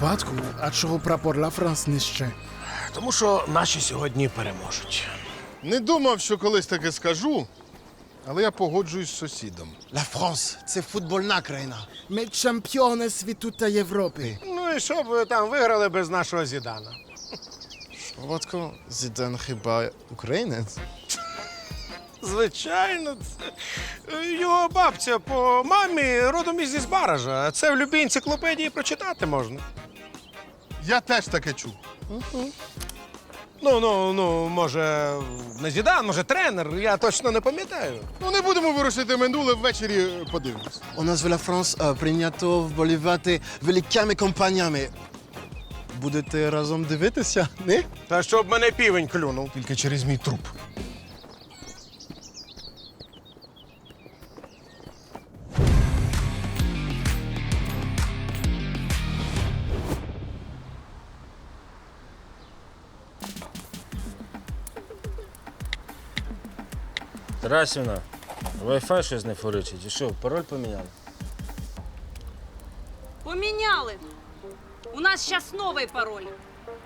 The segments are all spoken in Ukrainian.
випадку, а чого прапор Ла Франс нижче? Тому що наші сьогодні переможуть. Не думав, що колись таке скажу, але я погоджуюсь з сусідом. Ла Франс це футбольна країна. Ми чемпіони світу та Європи. Ну і що б ви там виграли без нашого зідана? Володько, Зіден хіба українець? Звичайно, це його бабця по мамі родом із Баража. Це в любій енциклопедії прочитати можна. Я теж таке чув. Ну, ну, ну, може, не зідан, може, тренер, я точно не пам'ятаю. Ну не будемо вирушити минуле, ввечері подивимось. У нас в Ла Франс е, прийнято вболівати великими компаніями. Будете разом дивитися, не? Та щоб мене півень клюнув. Тільки через мій труп. Тарасівна, Wi-Fi щось не форичить. І що, пароль поміняли? Поміняли. У нас зараз новий пароль.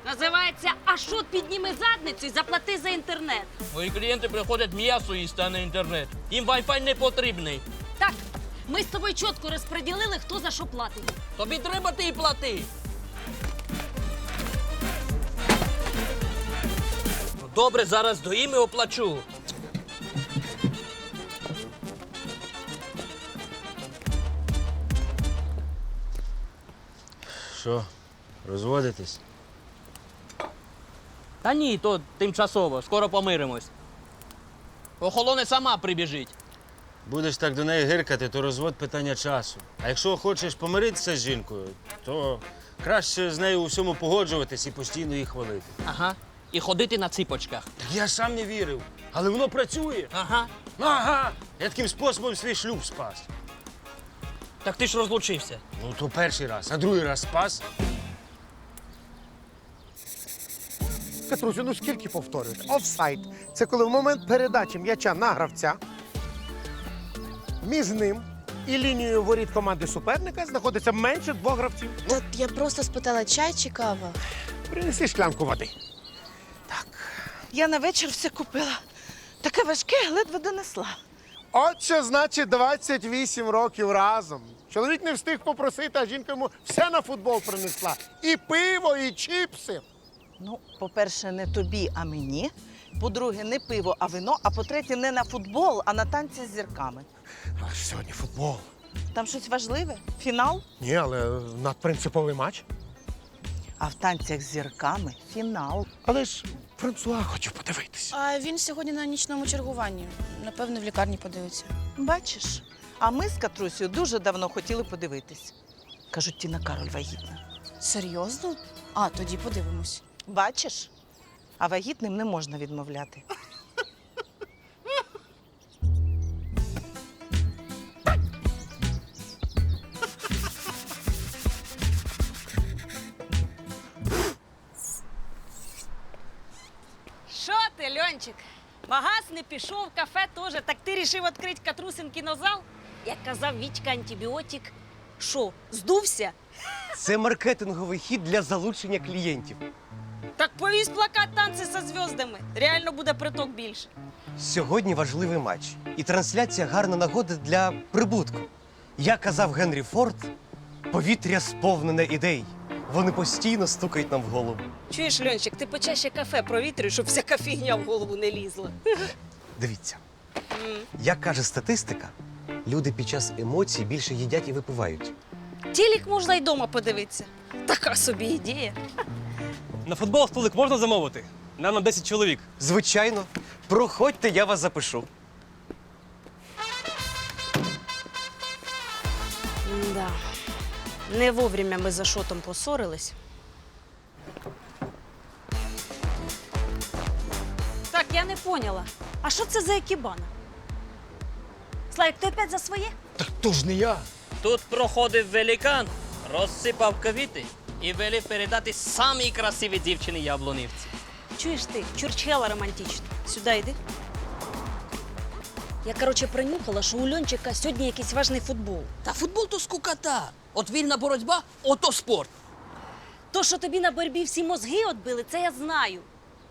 Називається Ашот підніми задницю і заплати за інтернет. Мої клієнти приходять м'ясо їсти, а не інтернет. Їм Wi-Fi не потрібний. Так, ми з тобою чітко розподілили, хто за що платить. Тобі треба ти і плати. Добре, зараз доїм і оплачу. Що, розводитесь? Та ні, то тимчасово, скоро помиримось. Охолоне сама прибіжить. Будеш так до неї гиркати, то розвод питання часу. А якщо хочеш помиритися з жінкою, то краще з нею у всьому погоджуватись і постійно її хвалити. Ага. І ходити на ципочках. Так я сам не вірив, але воно працює. Ага. Ага. Я таким способом свій шлюб спас. Так ти ж розлучився. Ну, то перший раз, а другий раз спас. Катрусю, ну скільки повторюють? Офсайд. Це коли в момент передачі м'яча на гравця між ним і лінією воріт команди суперника знаходиться менше двох гравців. Та я просто спитала чай чи кава. Принеси шклянку води. Я на вечір все купила. Таке важке, ледве донесла. От що значить 28 років разом. Чоловік не встиг попросити, а жінка йому все на футбол принесла. І пиво, і чіпси. Ну, по-перше, не тобі, а мені. По-друге, не пиво, а вино. А по-третє, не на футбол, а на танці з зірками. Але ж сьогодні футбол. Там щось важливе? Фінал? Ні, але надпринциповий матч. А в танцях з зірками фінал. Але ж Франсуа хотів подивитись. А він сьогодні на нічному чергуванні. Напевно, в лікарні подивиться. Бачиш? А ми з Катрусею дуже давно хотіли подивитись. Кажуть, Тіна Кароль вагітна. Серйозно? А, тоді подивимось. Бачиш? А вагітним не можна відмовляти. Ти, Магаз не пішов, кафе теж. Так ти рішив відкрити Катрусин кінозал? Як казав Вітька антибіотик. Що, здувся? Це маркетинговий хід для залучення клієнтів. Так повісь плакат танці зі зв'яздами. Реально буде приток більше. Сьогодні важливий матч, і трансляція гарна нагода для прибутку. Як казав Генрі Форд, повітря сповнене ідей. Вони постійно стукають нам в голову. Чуєш, Льончик, ти почаще кафе провітрюй, щоб вся кофігня в голову не лізла. Дивіться, як каже статистика, люди під час емоцій більше їдять і випивають. Тілік можна й дома подивитися. Така собі ідея. На футбол столик можна замовити? Нам на 10 чоловік. Звичайно, проходьте, я вас запишу. Да. Не вовремя ми за шотом поссорились. Так, я не поняла. А що це за екібана? Славік, ти опять за своє? Так то ж не я. Тут проходив великан, розсипав квіти і велів передати самій красивій дівчині яблунівці. Чуєш ти, чурчхела романтична. Сюди йди. Я, короче, пронюхала, що у Льончика сьогодні якийсь важний футбол. Та футбол то скукота. От вільна боротьба ото спорт. то, що тобі на боротьбі всі мозги відбили, це я знаю.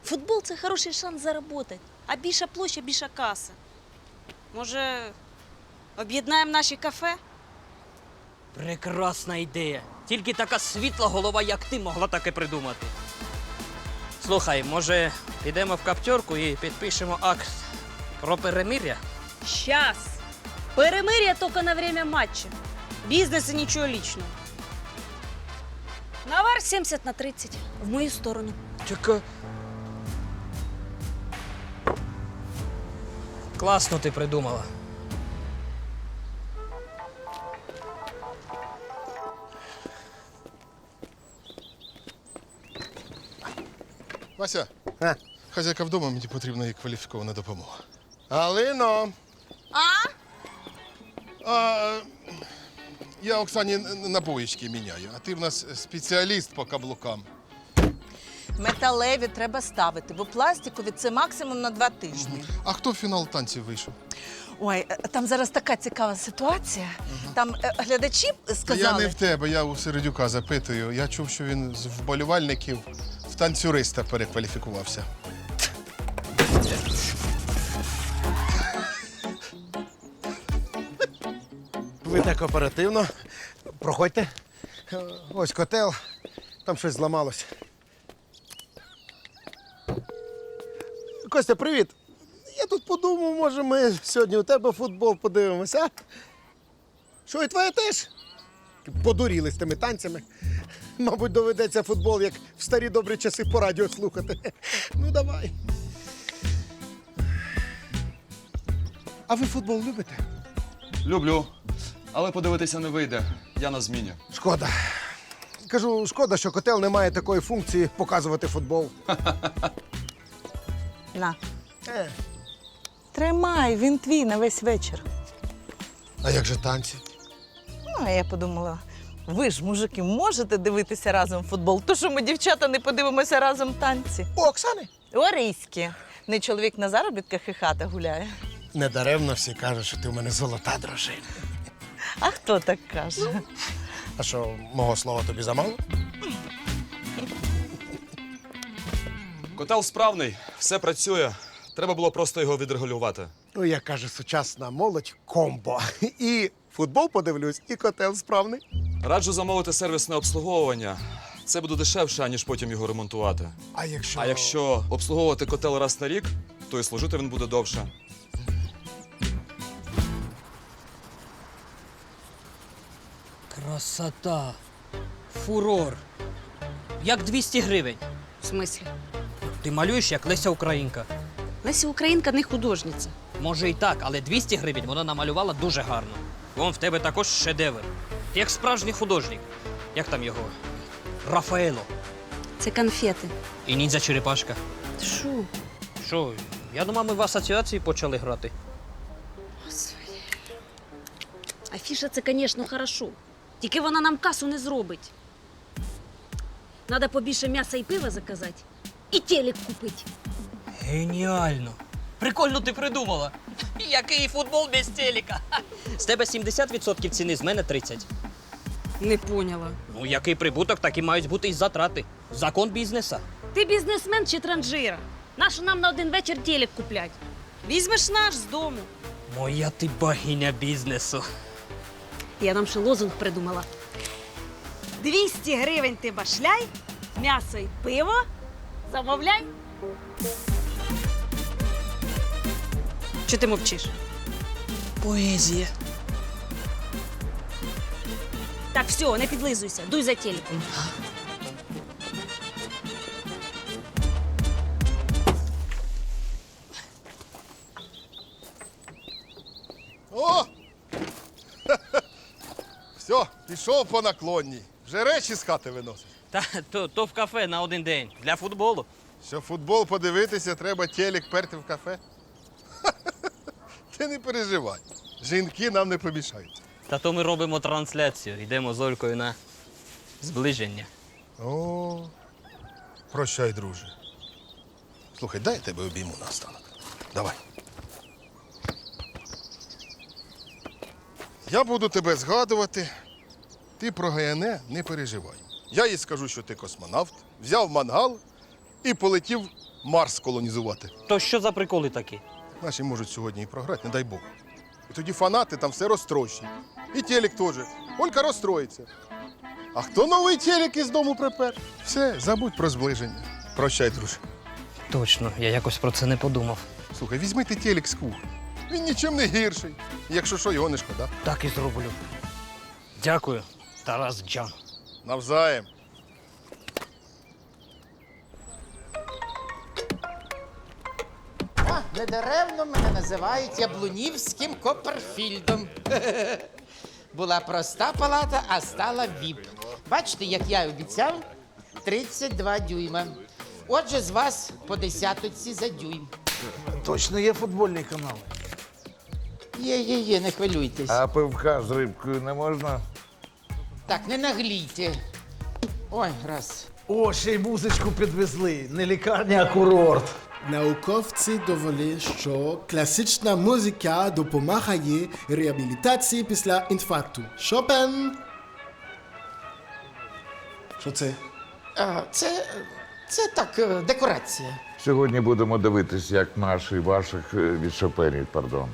Футбол це хороший шанс заробити. А більша площа, більша каса. Може, об'єднаємо наші кафе? Прекрасна ідея. Тільки така світла голова, як ти, могла таке придумати. Слухай, може, підемо в каптерку і підпишемо акт про перемир'я? Щас. Перемир'я тільки на время матча. Бізнес і нічого лічного. Навар 70 на 30. В мою сторону. Чекай. Класно ти придумала. Вася, А? хазяйка вдома, мені потрібна її кваліфікована допомога. Галино, А, е, я Оксані набоїчки міняю, а ти в нас спеціаліст по каблукам. Металеві треба ставити, бо пластикові це максимум на два тижні. А хто в фінал танців вийшов? Ой, е, там зараз така цікава ситуація. Там е, глядачі Та сказали. Я не в тебе, я у Середюка запитую. Я чув, що він з вболівальників в танцюриста перекваліфікувався. Ви так оперативно. Проходьте. Ось котел. Там щось зламалось. Костя, привіт. Я тут подумав, може, ми сьогодні у тебе футбол подивимося. Що, і твоя теж? Подуріли з тими танцями. Мабуть, доведеться футбол, як в старі добрі часи по радіо слухати. Ну, давай. А ви футбол любите? Люблю, але подивитися не вийде. Я на зміні. Шкода. Кажу, шкода, що котел не має такої функції показувати футбол. На. Е, Тримай, він твій на весь вечір. А як же танці? Ну, а я подумала, ви ж, мужики, можете дивитися разом футбол, то що ми, дівчата, не подивимося разом танці. У Оксани? Орійські. Не чоловік на заробітках і хата гуляє. Недаремно всі кажуть, що ти в мене золота дружина. А хто так каже? А що, мого слова тобі замало? Котел справний, все працює. Треба було просто його відрегулювати. Ну, як каже сучасна молодь, комбо. І футбол подивлюсь, і котел справний. Раджу замовити сервісне обслуговування. Це буде дешевше, аніж потім його ремонтувати. А якщо. А якщо обслуговувати котел раз на рік, то і служити він буде довше. Красота. Фурор. Як 200 гривень. В смислі? Ти малюєш як Леся Українка. Леся Українка не художниця. Може і так, але 200 гривень вона намалювала дуже гарно. Вон в тебе також шедевр. Ти як справжній художник. Як там його? Рафаело. Це конфети. І ніндзя черепашка. Ти що? Що, я думав, ми в асоціації почали грати. Афіша це, звісно, хорошо. Тільки вона нам касу не зробить. Надо побільше м'яса і пива заказати. І телек купити. Геніально! Прикольно ти придумала. Який футбол без телека? З тебе 70% ціни, з мене 30%. Не поняла. Ну, який прибуток, так і мають бути і затрати. Закон бізнеса. Ти бізнесмен чи транжира? Нащо нам на один вечір телек куплять? Візьмеш наш з дому. Моя ти богиня бізнесу. Я нам ще лозунг придумала. 200 гривень ти башляй, м'ясо і пиво. Замовляй. Чи ти мовчиш? Поезія. Так, все, не підлизуйся, дуй за телеком. Пішов по наклонній. Вже речі з хати виносиш. Та то, то в кафе на один день для футболу. Що футбол подивитися, треба телек перти в кафе. Ти не переживай. Жінки нам не помішають. Та то ми робимо трансляцію. Йдемо з Олькою на зближення. О, прощай, друже. Слухай, дай я тебе обійму на останок. Давай. Я буду тебе згадувати. Ти про ГНЕ не переживай. Я їй скажу, що ти космонавт, взяв мангал і полетів Марс колонізувати. То що за приколи такі? Наші можуть сьогодні і програти, не дай Бог. І тоді фанати там все розтрощать. І телек теж. Олька розстроїться. А хто новий телек із дому припер? Все, забудь про зближення. Прощай, друже. Точно, я якось про це не подумав. Слухай, візьми ти телек з кухні. Він нічим не гірший. Якщо що, його не шкода. Так і зроблю. Дякую, Тарас Джан. Навзаєм. А, недаремно мене називають Яблунівським Копперфільдом. Була проста палата, а стала ВІП. Бачите, як я обіцяв, 32 дюйма. Отже, з вас по десяточці за дюйм. Точно є футбольний канал. Є, є, є, не хвилюйтесь. А пивка з рибкою не можна? Так, не наглійте. Ой, раз. О, ще й музичку підвезли. Не лікарня, а курорт. Науковці довели, що класична музика допомагає реабілітації після інфаркту. Шопен. Що це? А, це, це так, е, декорація. Сьогодні будемо дивитись, як наші ваших е, від шоперів, пардон.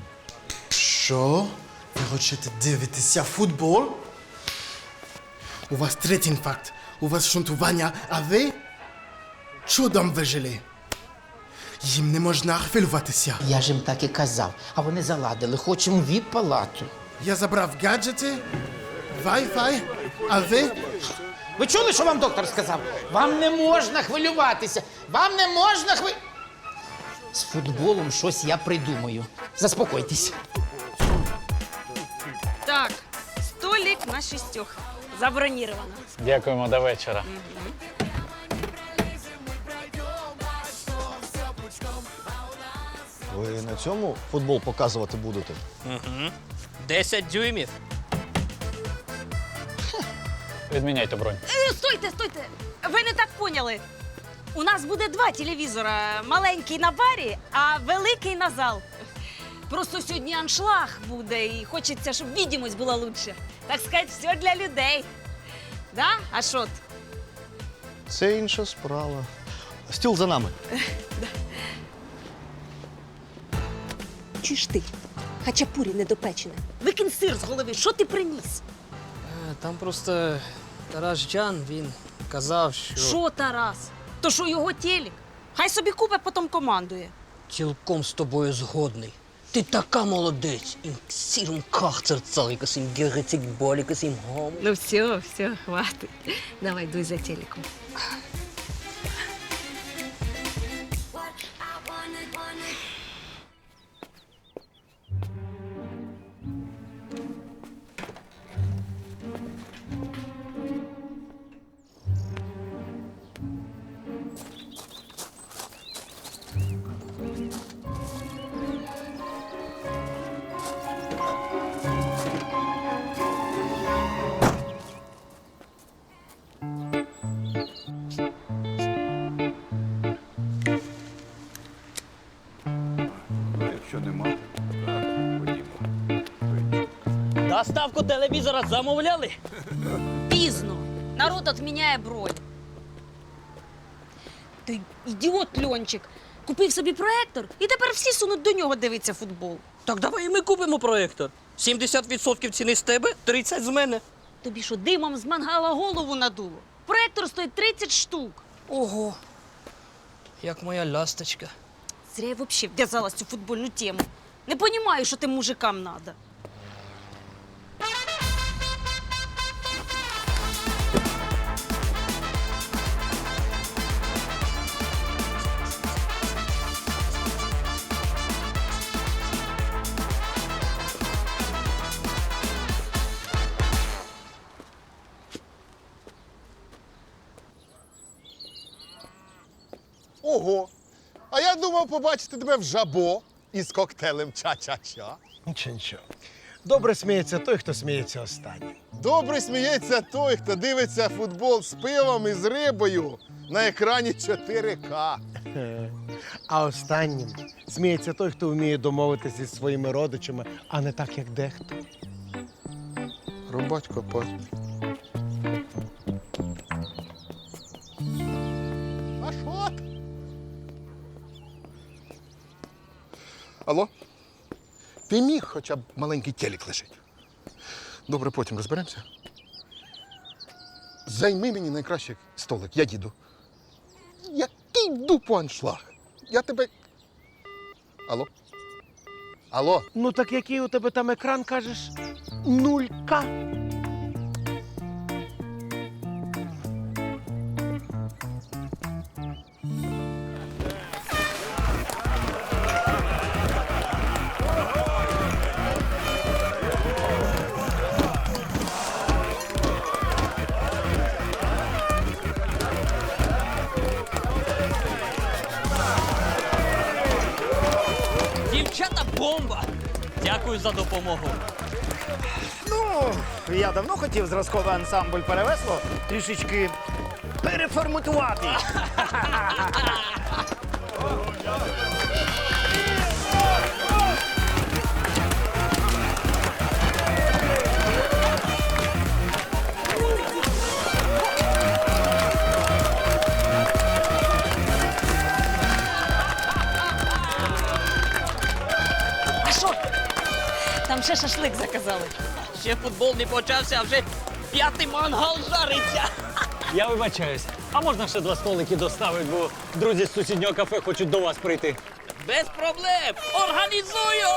Що? Ви хочете дивитися футбол? У вас третій інфаркт, у вас шунтування, а ви чудом вижили. Їм не можна хвилюватися. Я ж їм так і казав, а вони заладили, хочемо віп-палату. Я забрав гаджети, Wi-Fi, а ви Ви чули, що вам доктор сказав? Вам не можна хвилюватися. Вам не можна хви... З футболом щось я придумаю. Заспокойтесь. Так, столик на шістьох. Забронировано. Дякуємо до вечора. Ви на цьому футбол показувати будете? Угу. 10 дюймів. Відміняйте бронь. Е, Стойте, стойте! Ви не так поняли. У нас буде два телевізора: маленький на барі, а великий на зал. Просто сьогодні аншлаг буде, і хочеться, щоб відімость була лучше. Так сказати, все для людей. Да? А що? ти? Це інша справа. Стіл за нами. Чи ж ти? Хачапурі недопечене. Викинь сир з голови, що ти приніс? Е, Там просто Тарас Джан, він казав, що Що, Тарас? То що його телек? Хай собі купе, потім командує. цілком з тобою згодний. Ти така молодець. Ім сіром герецик болікас, ім гом. Ну все, все, хватить. Давай дуй за телеком. Якщо нема. Доставку телевізора замовляли? Пізно. Народ відміняє бронь. Ти ідіот Льончик. Купив собі проектор, і тепер всі сунуть до нього дивитися футбол. Так давай і ми купимо проєктор. 70% ціни з тебе, 30 з мене. Тобі що, димом з мангала голову надуло? Проектор стоїть 30 штук. Ого. Як моя лясточка. Зря я вообще вв'язалась в цю футбольну тему. Не понимаю, що тим мужикам треба. Побачити тебе в жабо із коктейлем ча-ча-ча. Нічого, нічого. Добре сміється той, хто сміється останнім. Добре сміється той, хто дивиться футбол з пивом і з рибою на екрані 4К. А останнім сміється той, хто вміє домовитися зі своїми родичами, а не так, як дехто. Рубать копать. Алло? Ти міг хоча б маленький телек лишить. Добре, потім розберемося. Займи мені найкращий столик, я їду. Який дупу аншлаг? Я тебе. Алло? Алло? Ну так який у тебе там екран, кажеш? Нулька. Бомба! Дякую за допомогу. Ну, я давно хотів зразковий ансамбль перевесло трішечки переформатувати. ще шашлик заказали. Ще футбол не почався, а вже п'ятий мангал жариться. Я вибачаюсь. А можна ще два столики доставити, бо друзі з сусіднього кафе хочуть до вас прийти. Без проблем! Організую!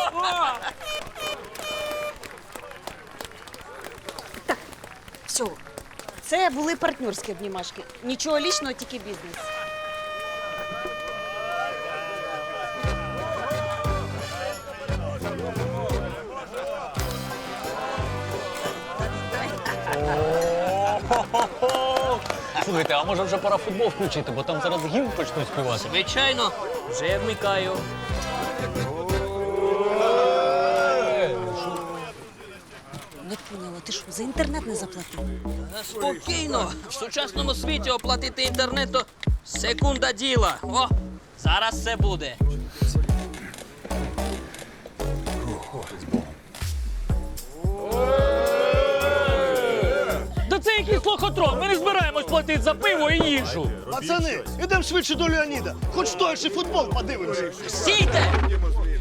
Все. Це були партнерські обнімашки. Нічого лічного, тільки бізнес. Слухайте, а може вже пора футбол включити, бо там зараз гімн почнуть співати. Звичайно, вже вмикаю. Не поняла, ти що, за інтернет не заплатив? Спокійно. В сучасному світі оплатити інтернет то секунда діла. О, зараз все буде. Якийсь. Ми не збираємось платити за пиво і їжу. Пацани, ідемо швидше до Леоніда. Хоч той ще футбол подивимося. Стійте!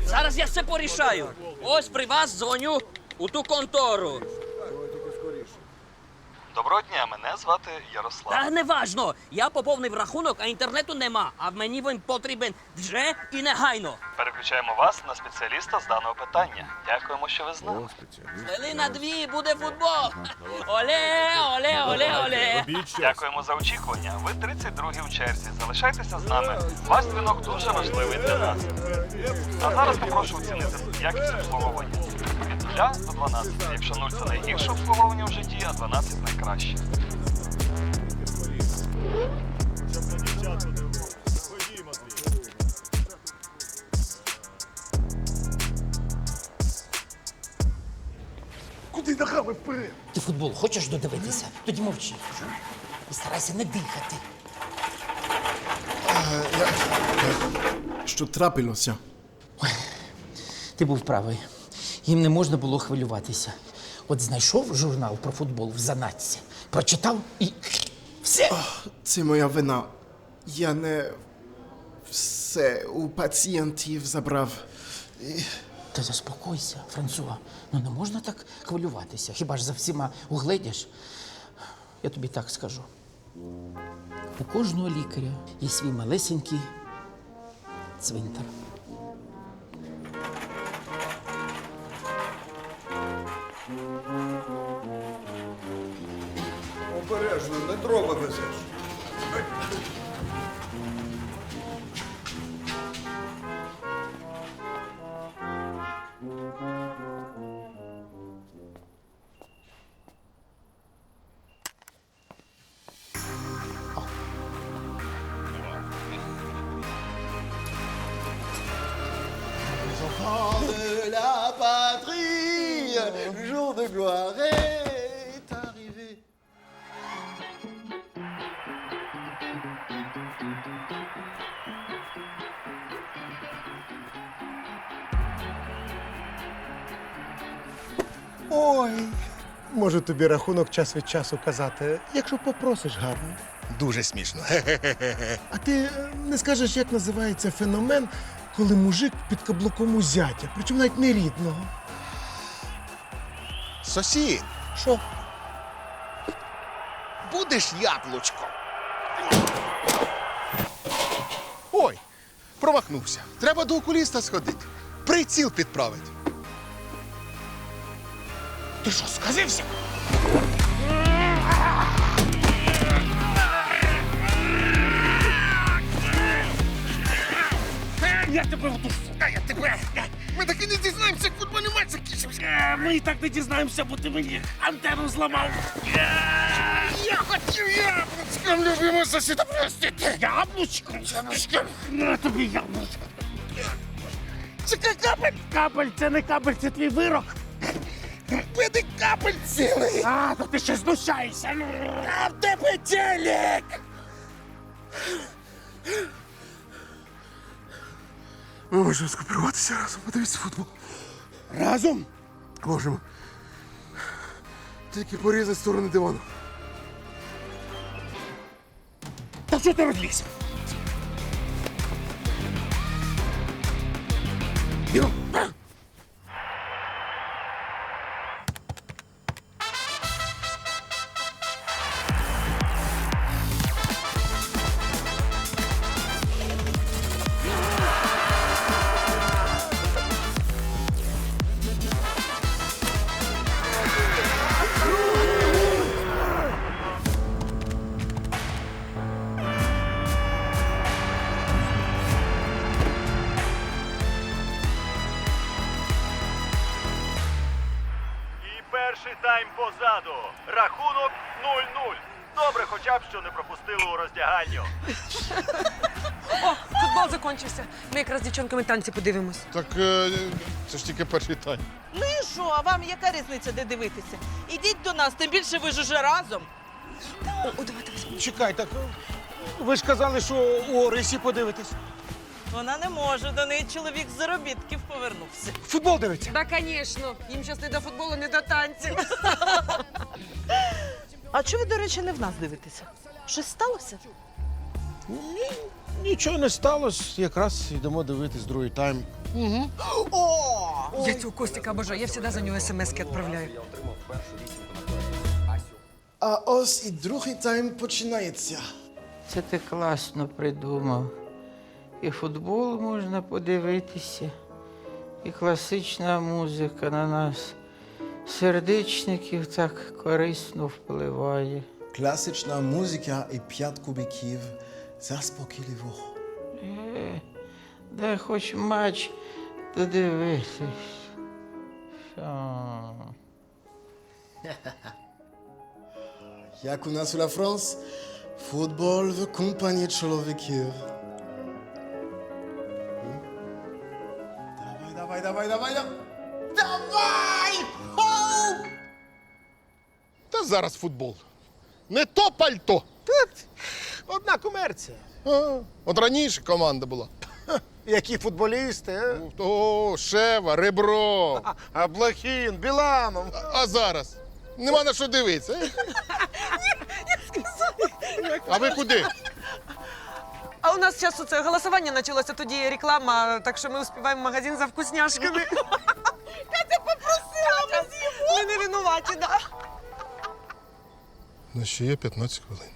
Зараз я все порішаю. Ось при вас дзвоню у ту контору. Доброго дня, мене звати Ярослав. Та не важно. Я поповнив рахунок, а інтернету нема. А мені він потрібен вже і негайно. Переключаємо вас на спеціаліста з даного питання. Дякуємо, що ви з нами. Хвилина дві буде футбол. Оле, оле, оле, оле. Дякуємо за очікування. Ви 32-й у черзі. Залишайтеся з нами. Ваш дзвінок дуже важливий для нас. А зараз попрошу оцінити якість обслуговування. 0 до 12. Якщо 0 це найгірше обслуговування в житті, а 12 найкраще. Куди нахами вперед? Ти футбол хочеш додивитися? Тоді мовчи. І старайся не дихати. Що трапилося? Ти був правий. Їм не можна було хвилюватися. От знайшов журнал про футбол в занатці, прочитав і все. Це моя вина. Я не все у пацієнтів забрав. І- Та заспокойся, Франсуа. Ну не можна так хвилюватися. Хіба ж за всіма угледиш? Я тобі так скажу. У кожного лікаря є свій малесенький цвинтар. Обережно, не дрова везеш. Gloire est arrivé. Ой. Можу тобі рахунок час від часу казати, якщо попросиш гарно. Дуже смішно. А ти е, не скажеш, як називається феномен, коли мужик під каблуком у зятя, причому навіть не рідного. Сосід, Що? будеш яблучко? Ой, промахнувся. Треба до окуліста сходити. Приціл підправити. Ти що, сказився? Я тебе вдушу, а я тебе. Ми так і не дізнаємося, як футбольний матч закінчився. Ми і так не дізнаємося, бо ти мені антенну зламав. Я хотів яблучком любимо сусіда простити. Яблучком? Яблучком? На тобі яблучко. Чекай, капель! Капель, це не капель, це твій вирок. Бити капель цілий. А, то ти ще знущаєшся. А в тебе телек! Ми можемо скооперуватися разом, подивитися футбол. Разом? Можемо. Тільки по різні сторони дивану. Та що ти розлізся? Бігом! Перший тайм позаду. Рахунок 0-0. Добре, хоча б що не пропустили у роздягальню. О, футбол закінчився. Ми якраз з дівчонками танці подивимось. Так е, це ж тільки перший тайм. Ну і що, а вам яка різниця, де дивитися? Ідіть до нас, тим більше ви ж уже разом. О, о, давай, давай. Чекай, так ви ж казали, що у Орисі подивитесь. Вона не може, до неї чоловік з заробітків повернувся. Футбол дивиться. Да, звісно. Їм зараз не до футболу, не до танців. А чого ви, до речі, не в нас дивитеся? Щось сталося? Ні, нічого не сталося. Якраз йдемо дивитись другий тайм. Угу. О! Я цього Костіка обожаю, я завжди за нього смс-ки відправляю. А ось і другий тайм починається. Це ти класно придумав. І футбол можна подивитися, і класична музика на нас, сердечників так корисно впливає. Класична музика і п'ять кубиків заспокійливо. Е, дай хоч матч додивитись. Як у нас у Ла Франс, футбол в компанії чоловіків. Давай, давай, давай, давай, давай. Хоу! Та зараз футбол. Не то пальто. Одна комерція. А, от раніше команда була. Які футболісти, е? О, Шева, Ребро. А, а Блохін, Біланов. А зараз? Нема на що дивитися. е? А ви куди? А у нас зараз це голосування почалося, тоді реклама, так що ми успіваємо в магазин за вкусняшками. Катя попросила, ми з'їмо. Ми не винуваті, да. Ну, ще є 15 хвилин.